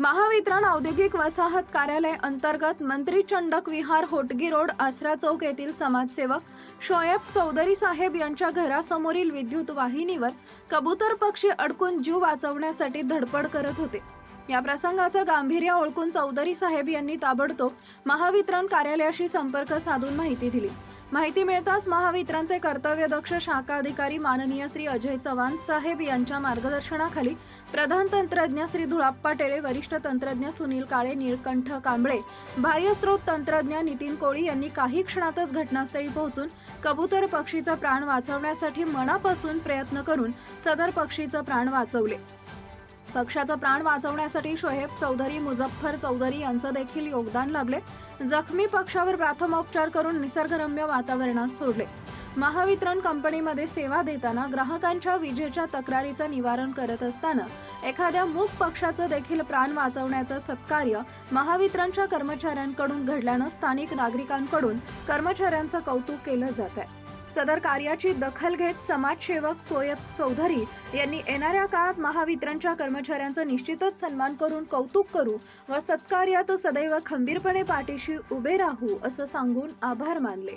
महावितरण औद्योगिक वसाहत कार्यालय अंतर्गत मंत्री चंडक विहार होटगी रोड आसरा चौक येथील समाजसेवक शोएब चौधरी साहेब यांच्या घरासमोरील विद्युत वाहिनीवर कबूतर पक्षी अडकून जीव वाचवण्यासाठी धडपड करत होते. या प्रसंगाचं गांभीर्य ओळखून चौधरी साहेब यांनी ताबडतोब महावितरण कार्यालयाशी संपर्क साधून माहिती दिली. माहिती मिळताच महावितरणचे कर्तव्यदक्ष शाखा अधिकारी माननीय श्री अजय चव्हाण साहेब यांच्या मार्गदर्शनाखाली प्रधान तंत्रज्ञ श्री धुळाप्पा टेळे वरिष्ठ तंत्रज्ञ सुनील काळे निळकंठ कांबळे बाह्यस्रोत तंत्रज्ञ नितीन कोळी यांनी काही क्षणातच घटनास्थळी पोहोचून कबूतर पक्षीचा प्राण वाचवण्यासाठी मनापासून प्रयत्न करून सदर पक्षीचं प्राण वाचवले. पक्षाचा प्राण वाचवण्यासाठी शोहेब चौधरी मुझफ्फर चौधरी यांचं देखील योगदान लाभले जखमी पक्षावर प्राथमोपचार करून निसर्गरम्य वातावरणात सोडले. महावितरण कंपनीमध्ये सेवा देताना ग्राहकांच्या विजेच्या तक्रारीचं निवारण करत असताना एखाद्या मूक पक्षाचं देखील प्राण वाचवण्याचं सत्कार्य महावितरणच्या कर्मचाऱ्यांकडून घडल्यानं स्थानिक नागरिकांकडून कर्मचाऱ्यांचं कौतुक केलं जात आहे सदर कार्याची दखल घेत समाजसेवक सोयब चौधरी यांनी येणाऱ्या काळात महावितरणच्या कर्मचाऱ्यांचा निश्चितच सन्मान करून कौतुक करू व सत्कार्यात सदैव खंबीरपणे पाठीशी उभे राहू असं सांगून आभार मानले.